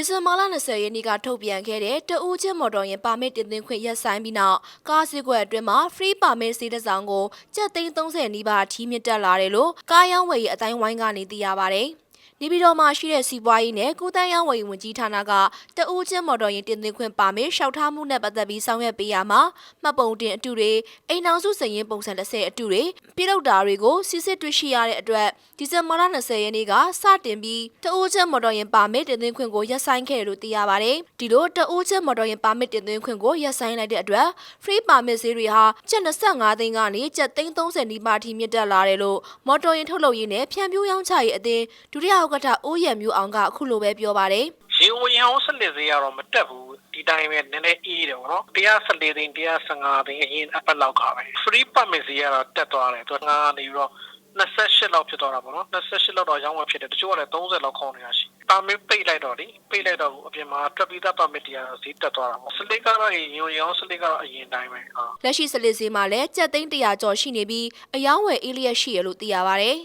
ဒီဇင်ဘာလ20ရက်နေ့ကထုတ်ပြန်ခဲ့တဲ့တအူးချင်းမော်တော်ယာဉ်ပါမစ်တင်သွင်းခွင့်ရပ်ဆိုင်းပြီးနောက်ကားစစ်ကွက်အတွင်းမှာ free permit စီးတစ်စောင်းကိုကျပ်သိန်း30နီးပါးထိမြင့်တက်လာတယ်လို့ကားရောင်းဝယ်ရေးအတိုင်းဝိုင်းကနေသိရပါဗျ။ နေပြည်တော်မှာရှိတဲ့စီးပွားရေးနဲ့ကုသန်းရောင်းဝယ်ရေးဝန်ကြီးဌာနကတအူးချင်းမော်တော်ယာဉ်တင်သွင်းခွင့်ပါမစ်ရှောက်ထားမှုနဲ့ပတ်သက်ပြီးဆောင်ရွက်ပေးရမှာမှတ်ပုံတင်အတူတွေအိမ်အောင်စုစည်ရင်ပုံစံ30အတူတွေပြည်ထုတ်တာတွေကိုစစ်စစ်တွေ့ရှိရတဲ့အတွက်ဒီဇင်ဘာလ20ရက်နေ့ကစတင်ပြီးတအူးချင်းမော်တော်ယာဉ်ပါမစ်တင်သွင်းခွင့်ကိုရပ်ဆိုင်းခဲ့တယ်လို့သိရပါတယ်ဒီလိုတအူးချင်းမော်တော်ယာဉ်ပါမစ်တင်သွင်းခွင့်ကိုရပ်ဆိုင်းလိုက်တဲ့အတွက် free permit ဈေးတွေဟာကျပ်25သိန်းကနေကျပ်သိန်း30နီးပါးထိမြင့်တက်လာတယ်လို့မော်တော်ယာဉ်ထုတ်လုပ်ရေးနဲ့ဖြန့်ဖြူးရောင်းချရေးအသင်းဒုတိယဥက္ကဋ္ဌဦးရံမျိုးအောင်ကအခုလိုပဲပြောပါတယ်ရေဝရင်အောင်ဆက်လက်စေးရတော့မတက်ဘူးဒီတိုင်းပဲနည်းနည်းအေးတယ်ဗောနော်114သိန်း115သိန်းအရင်အပတ်လောက်ကပဲ free permit စေးရတော့တက်သွားတယ်သူငါနေပြီးတော့28လောက်ဖြစ်သွားတာပေါ့နော်28လောက်တော့ရောင်းဝယ်ဖြစ်တယ်တချို့ကလည်း30လောက်ခေါင်းနေတာရှိပါမစ်ပိတ်လိုက်တော့လေပိတ်လိုက်တော့အပြင်မှာတွက်ပြီးသားပါမစ်တရားဈေးတက်သွားတာပေါ့စလစ်ကတော့ရေဝရင်အောင်စလစ်ကတော့အရင်တိုင်းပဲဟာလက်ရှိစလစ်ဈေးမှာလည်းကျပ်သိန်း100ကျော်ရှိနေပြီးအယောင်းဝယ်အေးလျက်ရှိရလို့သိရပါတယ်